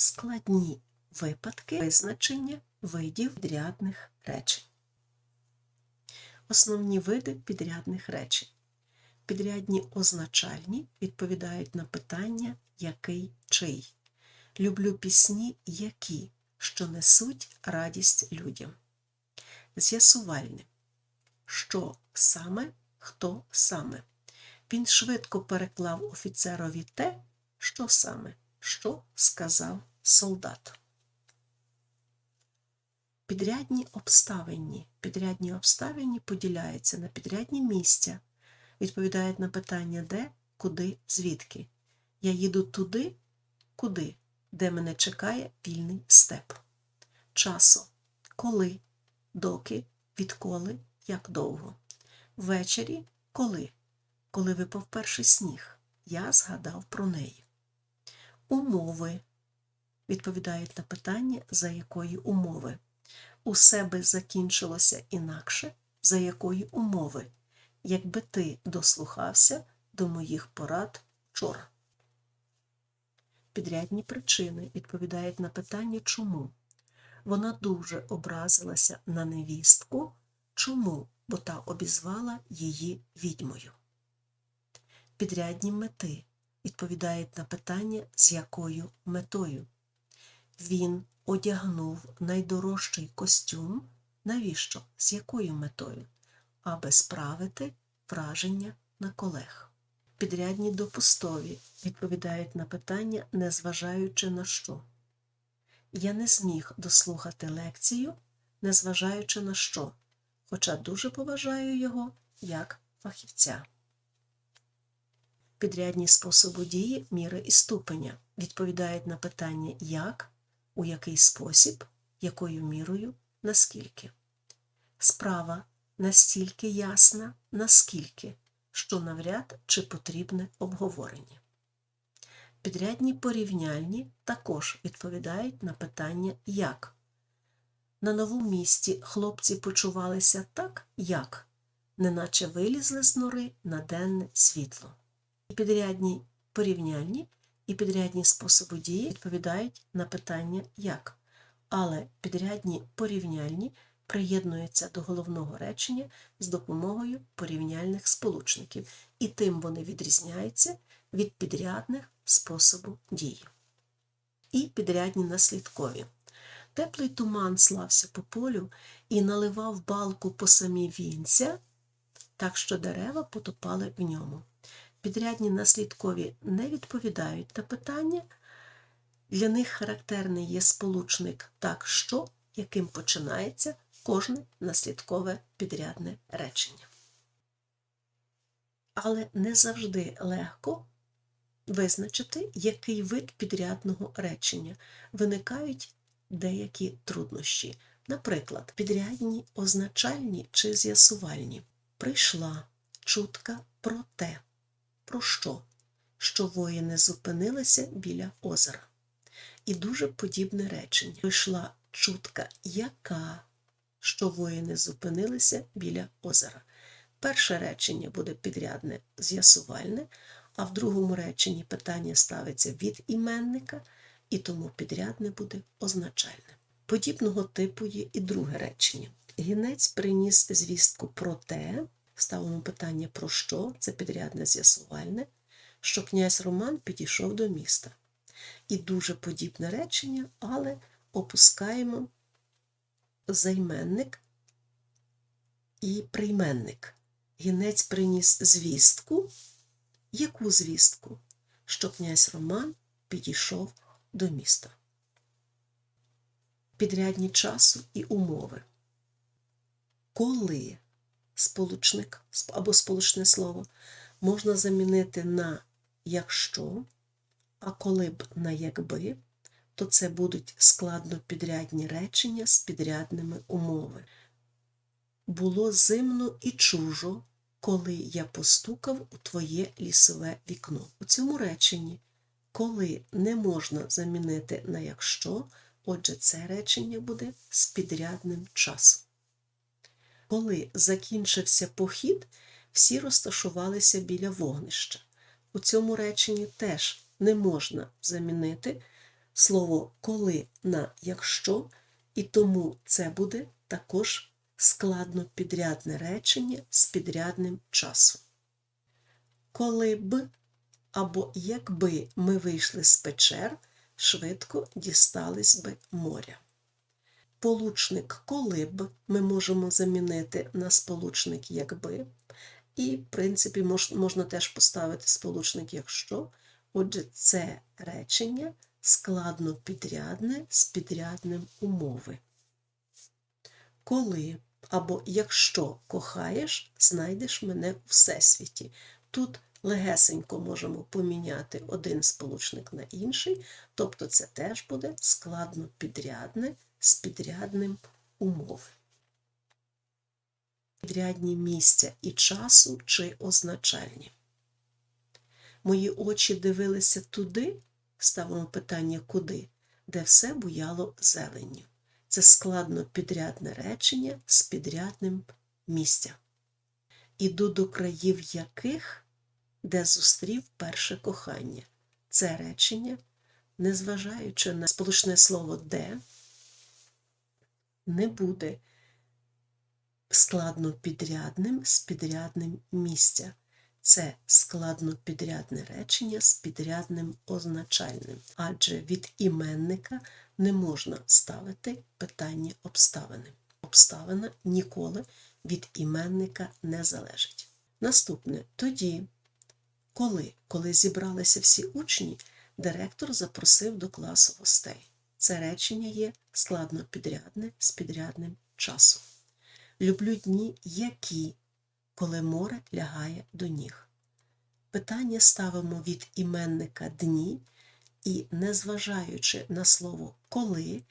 складні випадки визначення видів підрядних речень. Основні види підрядних речень. Підрядні означальні відповідають на питання який чий. Люблю пісні які, що несуть радість людям. З'ясувальне. Що саме, хто саме. Він швидко переклав офіцерові те, що саме, що сказав солдат. Підрядні обставинні. Підрядні обставинні поділяються на підрядні місця, відповідають на питання де, куди, звідки. Я їду туди, куди, де мене чекає вільний степ. Часу. Коли, доки, відколи, як довго. Ввечері коли. Коли випав перший сніг, я згадав про неї. Умови відповідають на питання, за якої умови. Усе би закінчилося інакше, за якої умови, якби ти дослухався до моїх порад вчора. Підрядні причини відповідають на питання чому. Вона дуже образилася на невістку. Чому? Бо та обізвала її відьмою. Підрядні мети відповідають на питання, з якою метою. Він одягнув найдорожчий костюм. Навіщо? З якою метою? Аби справити враження на колег. Підрядні допустові відповідають на питання, незважаючи на що. Я не зміг дослухати лекцію, незважаючи на що, хоча дуже поважаю його як фахівця. Підрядні способи дії, міри і ступеня відповідають на питання як, у який спосіб, якою мірою, наскільки. Справа настільки ясна, наскільки, що навряд чи потрібне обговорення. Підрядні порівняльні також відповідають на питання як. На новому місці хлопці почувалися так, як, неначе вилізли з нори на денне світло. Підрядні порівняльні і підрядні способи дії відповідають на питання як, але підрядні порівняльні приєднуються до головного речення з допомогою порівняльних сполучників, і тим вони відрізняються від підрядних способу дії. І підрядні наслідкові. Теплий туман слався по полю і наливав балку по самі вінця, так що дерева потопали в ньому. Підрядні наслідкові не відповідають на питання. Для них характерний є сполучник так що, яким починається кожне наслідкове підрядне речення. Але не завжди легко визначити, який вид підрядного речення. Виникають деякі труднощі. Наприклад, підрядні означальні чи з'ясувальні. Прийшла чутка про те, про що? Що воїни зупинилися біля озера. І дуже подібне речення. Прийшла чутка, яка, що воїни зупинилися біля озера. Перше речення буде підрядне з'ясувальне, а в другому реченні питання ставиться від іменника, і тому підрядне буде означальне. Подібного типу є і друге речення. Гінець приніс звістку про те, ставимо питання про що, це підрядне з'ясувальне, що князь Роман підійшов до міста. І дуже подібне речення, але опускаємо займенник і прийменник. Гінець приніс звістку. Яку звістку? Що князь Роман підійшов до міста. Підрядні часу і умови. Коли сполучник або сполучне слово можна замінити на якщо, а коли б на якби, то це будуть складно підрядні речення з підрядними умови. Було зимно і чужо, коли я постукав у твоє лісове вікно. У цьому реченні, коли не можна замінити на якщо, отже, це речення буде з підрядним часом. Коли закінчився похід, всі розташувалися біля вогнища. У цьому реченні теж не можна замінити слово коли на якщо, і тому це буде також складно підрядне речення з підрядним часом. Коли б або якби ми вийшли з печер, швидко дістались би моря. Получник коли б ми можемо замінити на сполучник якби. І, в принципі, мож, можна теж поставити сполучник якщо. Отже, це речення складно підрядне з підрядним умови. Коли або якщо кохаєш, знайдеш мене у всесвіті. Тут легесенько можемо поміняти один сполучник на інший, тобто це теж буде складно підрядне з підрядним умови. Підрядні місця і часу чи означальні. Мої очі дивилися туди, ставимо питання куди, де все буяло зеленню. Це складно підрядне речення з підрядним місця. Іду до країв яких, де зустрів перше кохання. Це речення, незважаючи на сполучне слово де, не буде складно підрядним з підрядним місця. Це складно підрядне речення з підрядним означальним, адже від іменника не можна ставити питання обставини. Обставина ніколи від іменника не залежить. Наступне тоді, коли, коли зібралися всі учні, директор запросив до класу гостей. Це речення є складно підрядне з підрядним часом. Люблю дні, які, коли море лягає до ніг. Питання ставимо від іменника дні, і, незважаючи на слово коли,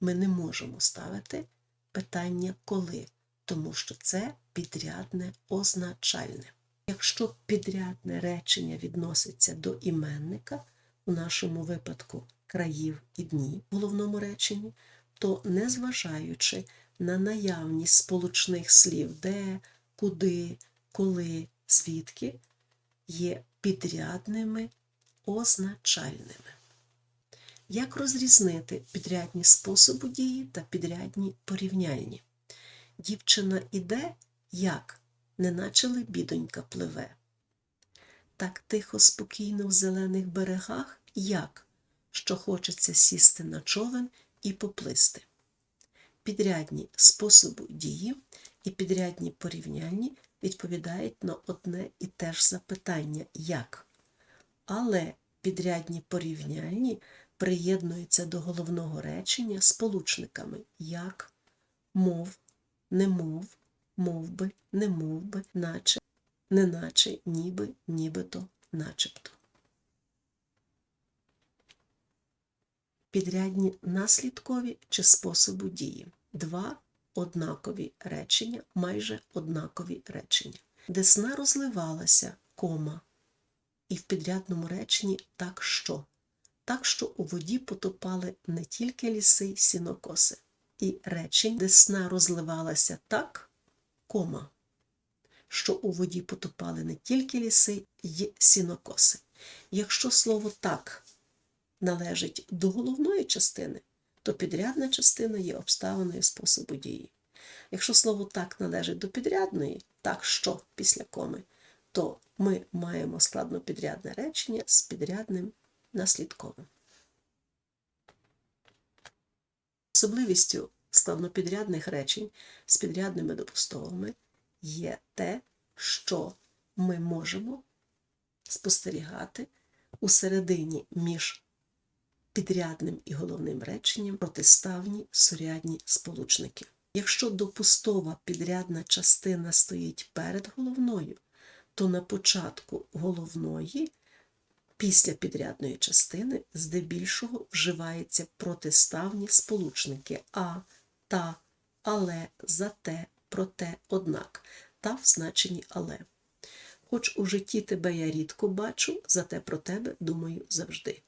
ми не можемо ставити питання коли, тому що це підрядне означальне. Якщо підрядне речення відноситься до іменника, у нашому випадку країв і дні в головному реченні, то незважаючи на наявність сполучних слів де, куди, коли, звідки, є підрядними означальними. Як розрізнити підрядні способи дії та підрядні порівняльні? Дівчина іде, як, неначе лебідонька пливе. Так тихо, спокійно в зелених берегах, як, що хочеться сісти на човен і поплисти. Підрядні способи дії і підрядні порівняльні відповідають на одне і те ж запитання як. Але підрядні порівняльні приєднуються до головного речення сполучниками як, мов, немов, мовби, немовби, наче, неначе, ніби, нібито, начебто. Підрядні наслідкові чи способу дії. Два однакові речення, майже однакові речення. Десна розливалася, кома, і в підрядному реченні так що. Так що у воді потопали не тільки ліси й сінокоси. І речень десна розливалася так, кома, що у воді потопали не тільки ліси й сінокоси. Якщо слово так належить до головної частини, то підрядна частина є обставиною способу дії. Якщо слово так належить до підрядної, так що після коми, то ми маємо складнопідрядне речення з підрядним наслідковим. Особливістю складнопідрядних речень з підрядними допустовими є те, що ми можемо спостерігати у середині між підрядним і головним реченням протиставні сурядні сполучники. Якщо допустова підрядна частина стоїть перед головною, то на початку головної, після підрядної частини, здебільшого вживаються протиставні сполучники а, та, але, зате, проте, однак та в значенні але. Хоч у житті тебе я рідко бачу, зате про тебе думаю завжди.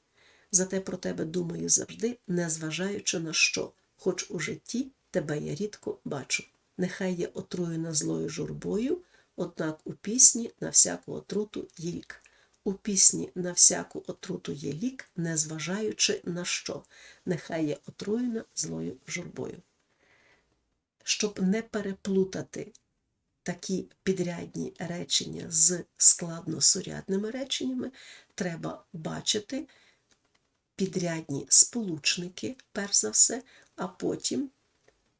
Зате про тебе думаю завжди, незважаючи на що, хоч у житті тебе я рідко бачу. Нехай є отруєна злою журбою, однак у пісні на всяку отруту є лік. У пісні на всяку отруту є лік, незважаючи на що, нехай є отруєна злою журбою. Щоб не переплутати такі підрядні речення з складносурядними реченнями, треба бачити підрядні сполучники, перш за все, а потім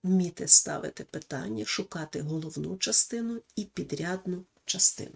вміти ставити питання, шукати головну частину і підрядну частину.